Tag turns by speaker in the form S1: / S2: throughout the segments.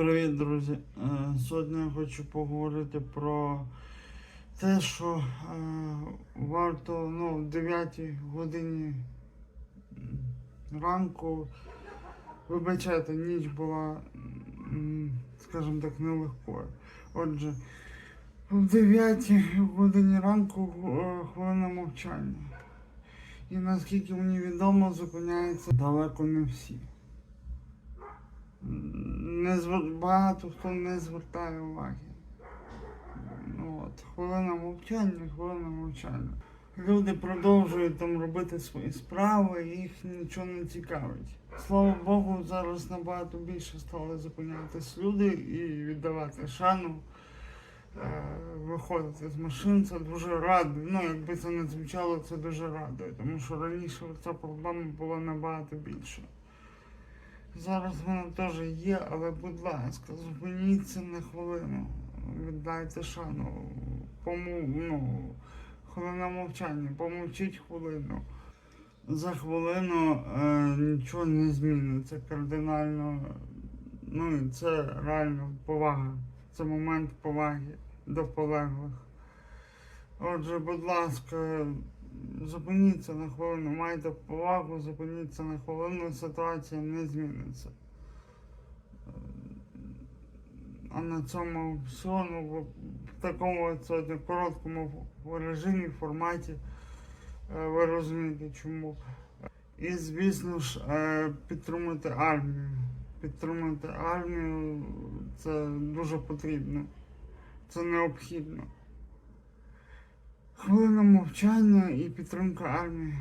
S1: Привіт, друзі! Е, Сьогодні я хочу поговорити про те, що е, варто ну, в 9 годині ранку, вибачайте, ніч була, скажімо так, нелегкою. Отже, в 9 годині ранку е, хвилина мовчання. І наскільки мені відомо, зупиняється далеко не всі. Не звер... Багато хто не звертає уваги. Ну, от, хвилина мовчання, хвилина мовчання. Люди продовжують там робити свої справи, їх нічого не цікавить. Слава Богу, зараз набагато більше стали зупинятись люди і віддавати шану, е, виходити з машин. Це дуже радує. Ну, якби це не звучало, це дуже радує, тому що раніше ця проблема була набагато більша. Зараз вона теж є, але будь ласка, зупиніться на хвилину. Віддайте шану. Пому, ну, хвилина мовчання, помовчіть хвилину. За хвилину е, нічого не зміниться кардинально. Ну і це реально повага. Це момент поваги до полеглих. Отже, будь ласка, зупиніться на хвилину, майте повагу, зупиніться на хвилину, ситуація не зміниться. А на цьому все, ну, в такому сьогодні короткому режимі, форматі, е, ви розумієте чому. І, звісно ж, е, підтримуйте армію. Підтримуйте армію, це дуже потрібно. Це необхідно. Хвилина мовчання і підтримка армії.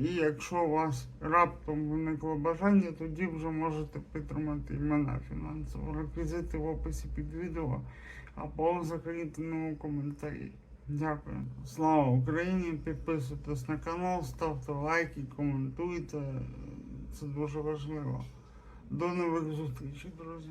S1: І якщо у вас раптом виникло бажання, тоді вже можете підтримати і мене фінансово. Реквізити в описі під відео або в закріпленому коментарі. Дякую. Слава Україні! Підписуйтесь на канал, ставте лайки, коментуйте. Це дуже важливо. До нових зустрічей, друзі.